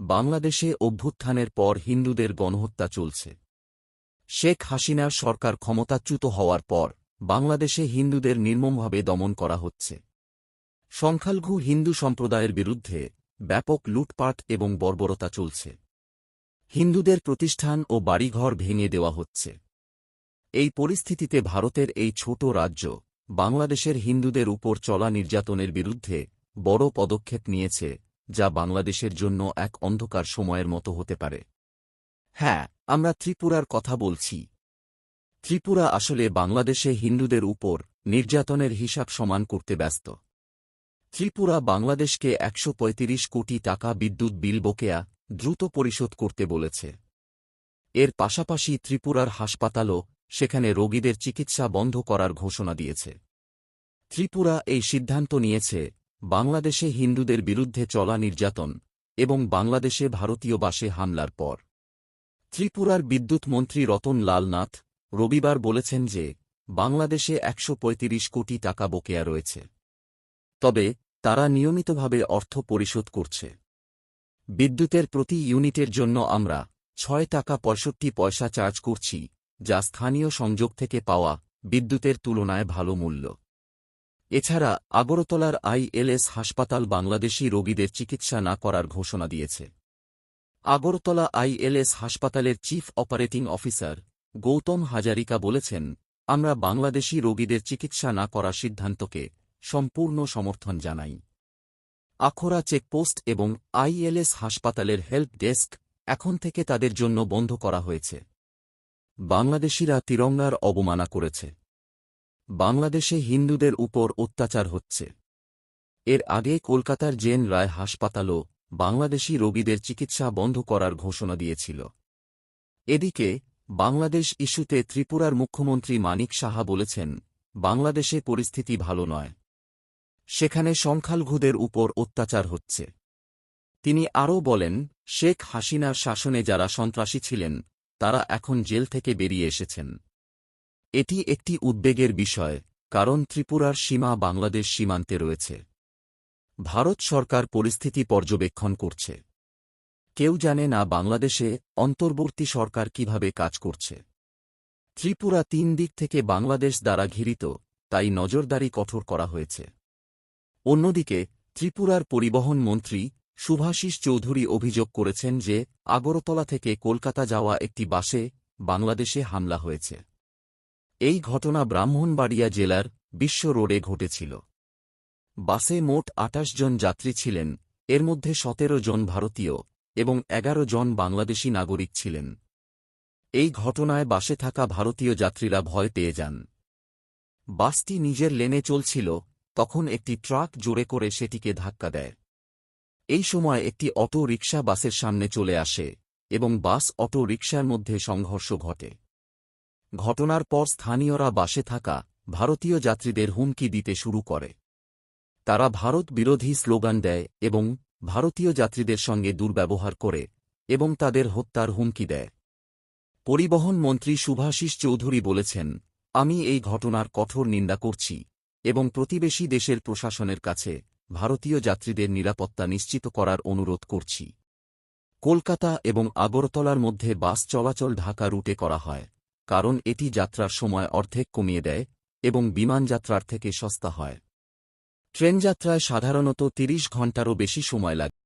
বাংলাদেশে অভ্যুত্থানের পর হিন্দুদের গণহত্যা চলছে। শেখ হাসিনার সরকার ক্ষমতাচ্যুত হওয়ার পর বাংলাদেশে হিন্দুদের নির্মমভাবে দমন করা হচ্ছে। সংখ্যালঘু হিন্দু সম্প্রদায়ের বিরুদ্ধে ব্যাপক লুটপাট এবং বর্বরতা চলছে। হিন্দুদের প্রতিষ্ঠান ও বাড়িঘর ভেঙে দেওয়া হচ্ছে। এই পরিস্থিতিতে ভারতের এই ছোট রাজ্য বাংলাদেশের হিন্দুদের উপর চলা নির্যাতনের বিরুদ্ধে বড় পদক্ষেপ নিয়েছে যা বাংলাদেশের জন্য এক অন্ধকার সময়ের মতো হতে পারে। হ্যাঁ আমরা ত্রিপুরার কথা বলছি। ত্রিপুরা আসলে বাংলাদেশে হিন্দুদের উপর নির্যাতনের হিসাব সমান করতে ব্যস্ত। ত্রিপুরা বাংলাদেশকে একশো পঁয়ত্রিশ কোটি টাকা বিদ্যুৎ বিল বকেয়া দ্রুত পরিশোধ করতে বলেছে। এর পাশাপাশি ত্রিপুরার হাসপাতালও সেখানে রোগীদের চিকিৎসা বন্ধ করার ঘোষণা দিয়েছে। ত্রিপুরা এই সিদ্ধান্ত নিয়েছে বাংলাদেশে হিন্দুদের বিরুদ্ধে চলা নির্যাতন এবং বাংলাদেশে ভারতীয় বাসে হামলার পর। ত্রিপুরার বিদ্যুৎ মন্ত্রী রতন লাল নাথ রবিবার বলেছেন যে, বাংলাদেশে একশো পঁয়ত্রিশ কোটি টাকা বকেয়া রয়েছে। তবে, তারা নিয়মিতভাবে অর্থ পরিশোধ করছে। বিদ্যুতের প্রতি ইউনিটের জন্য আমরা ছয় টাকা পঁয়ষট্টি পয়সা চার্জ করছি, যা স্থানীয় সংযোগ থেকে পাওয়া বিদ্যুতের তুলনায় ভালো মূল্য। এছাড়া আগরতলার আইএলএস হাসপাতাল বাংলাদেশি রোগীদের চিকিৎসা না করার ঘোষণা দিয়েছে। আগরতলা আইএলএস হাসপাতালের chief operating officer Goutam Hazarika বলেছেন, আমরা বাংলাদেশি রোগীদের চিকিৎসা না করার সিদ্ধান্তকে সম্পূর্ণ সমর্থন জানাই। আখোরা চেকপোস্ট এবং আইএলএস হাসপাতালের হেল্প ডেস্ক এখন থেকে তাদের জন্য বন্ধ করা হয়েছে। বাংলাদেশিরা তিরঙ্গার অবমানা করেছে। বাংলাদেশে হিন্দুদের উপর অত্যাচার হচ্ছে। এর আগে কলকাতার জেন রায় হাসপাতালও বাংলাদেশি রোগীদের চিকিৎসা বন্ধ করার ঘোষণা দিয়েছিল। এদিকে, বাংলাদেশ ইস্যুতে ত্রিপুরার মুখ্যমন্ত্রী মানিক সাহা বলেছেন, বাংলাদেশে পরিস্থিতি ভালো নয়। সেখানে সংখ্যালঘুদের উপর অত্যাচার হচ্ছে। তিনি আরও বলেন, শেখ হাসিনার শাসনে যারা সন্ত্রাসী ছিলেন, তারা এখন জেল থেকে বেরিয়ে এসেছেন। এটি একটি উদ্বেগের বিষয়, কারণ ত্রিপুরার সীমা বাংলাদেশ সীমান্তে রয়েছে। ভারত সরকার পরিস্থিতি পর্যবেক্ষণ করছে। কেউ জানে না বাংলাদেশে অন্তর্বর্তী সরকার কীভাবে কাজ করছে। ত্রিপুরা তিন দিক থেকে বাংলাদেশ দ্বারা ঘিরিত, তাই নজরদারি কঠোর করা হয়েছে। অন্যদিকে, ত্রিপুরার পরিবহন মন্ত্রী সুভাষিস চৌধুরী অভিযোগ করেছেন যে, আগরতলা থেকে কলকাতা যাওয়া একটি বাসে বাংলাদেশে হামলা হয়েছে। এই ঘটনা ব্রাহ্মণবাড়িয়া জেলার বিশ্ব রোডে ঘটেছিল। বাসে মোট আটাশ জন যাত্রী ছিলেন, এর মধ্যে সতেরো জন ভারতীয় এবং এগারো জন বাংলাদেশি নাগরিক ছিলেন। এই ঘটনায় বাসে থাকা ভারতীয় যাত্রীরা ভয় পেয়ে যান। বাসটি নিজের লেনে চলছিল, তখন একটি ট্রাক জোরে করে সেটিকে ধাক্কা দেয়। এই সময় একটি অটো রিকশা বাসের সামনে চলে আসে এবং বাস অটো রিকশার মধ্যে সংঘর্ষ ঘটে। ঘটনার পর স্থানীয়রা বাসে থাকা ভারতীয় যাত্রীদের হুমকি দিতে শুরু করে। তারা ভারত বিরোধী স্লোগান দেয় এবং ভারতীয় যাত্রীদের সঙ্গে দুর্ব্যবহার করে এবং তাদের হত্যার হুমকি দেয়। পরিবহন মন্ত্রী সুভাষিস চৌধুরী বলেছেন, আমি এই ঘটনার কঠোর নিন্দা করছি এবং প্রতিবেশী দেশের প্রশাসনের কাছে ভারতীয় যাত্রীদের নিরাপত্তা নিশ্চিত করার অনুরোধ করছি। কলকাতা এবং আগরতলার মধ্যে বাস চলাচল ঢাকা রুটে করা হয়। কারণ এটি যাত্রার সময় অর্ধেক কমিয়ে দেয় এবং বিমান যাত্রার থেকে সস্তা হয়। ট্রেন যাত্রায় সাধারণত তিরিশ ঘণ্টারও বেশি সময় লাগে।